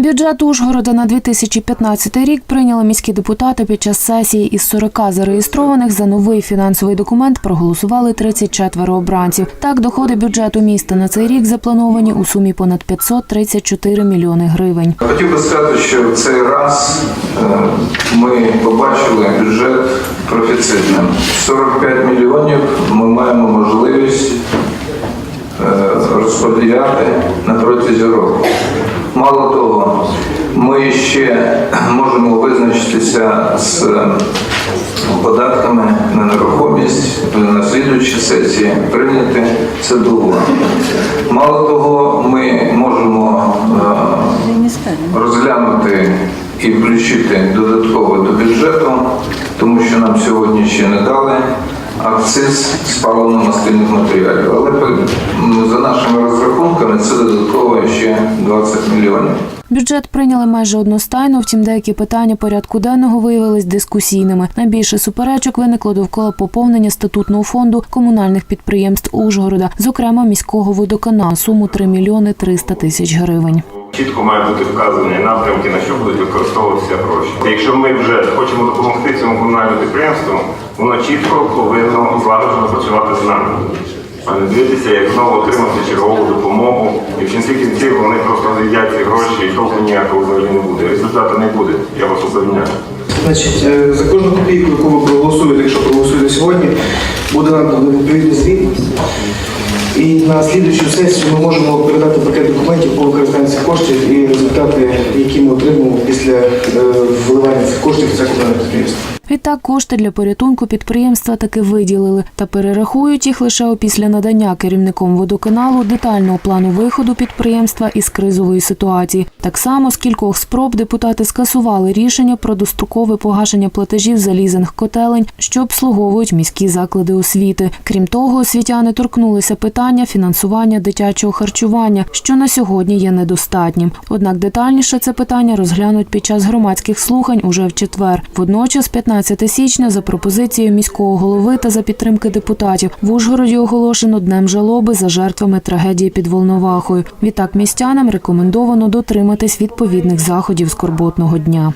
Бюджет Ужгорода на 2015 рік прийняли міські депутати під час сесії. Із 40 зареєстрованих за новий фінансовий документ проголосували 34 обранців. Так, доходи бюджету міста на цей рік заплановані у сумі понад 534 мільйони гривень. Хотів би сказати, що в цей раз е, ми побачили бюджет профіцитним. 45 мільйонів ми маємо можливість е, розподіляти на протязі року. Мало того, ми ще можемо визначитися з податками на нерухомість на слідуючій сесії прийняти це до уваги. Мало того, ми можемо е, розглянути і включити додатково до бюджету, тому що нам сьогодні ще не дали акциз з паливно-мастильних матеріалів. Але за нашими розрахунками це додатково ще 20 мільйонів. Бюджет прийняли майже одностайно, втім деякі питання порядку денного виявились дискусійними. Найбільше суперечок виникло довкола поповнення статутного фонду комунальних підприємств Ужгорода, зокрема міського водоканалу, суму 3 мільйони 300 тисяч гривень. Чітко мають бути вказані напрямки, на що будуть використовуватися гроші. Якщо ми вже хочемо допомогти цьому комунальному підприємству, воно чітко повинно злагоджено працювати з нами. А не дивитися, як знову отримати чергову допомогу, і в кінці кінців вони просто з'їдять ці гроші і толку ніякого взагалі не буде. Результату не буде, я вас запевняю. Значить, е, за кожну копійку, яку ви проголосуєте, якщо проголосуєте сьогодні, буде надано відповідний звіт. І на слідуючу сесію ми можемо передати пакет документів по використанню цих коштів і результати, які ми отримуємо після е, вливання цих коштів в це комунальне підприємство. Відтак кошти для порятунку підприємства таки виділили та перерахують їх лише опісля надання керівником водоканалу детального плану виходу підприємства із кризової ситуації. Так само з кількох спроб депутати скасували рішення про дострокове погашення платежів за лізинг котелень, що обслуговують міські заклади освіти. Крім того, освітяни торкнулися питання фінансування дитячого харчування, що на сьогодні є недостатнім. Однак детальніше це питання розглянуть під час громадських слухань уже в четвер. Водночас, 15 січня, за пропозицією міського голови та за підтримки депутатів, в Ужгороді оголошено днем жалоби за жертвами трагедії під Волновахою. Відтак містянам рекомендовано дотриматись відповідних заходів скорботного дня.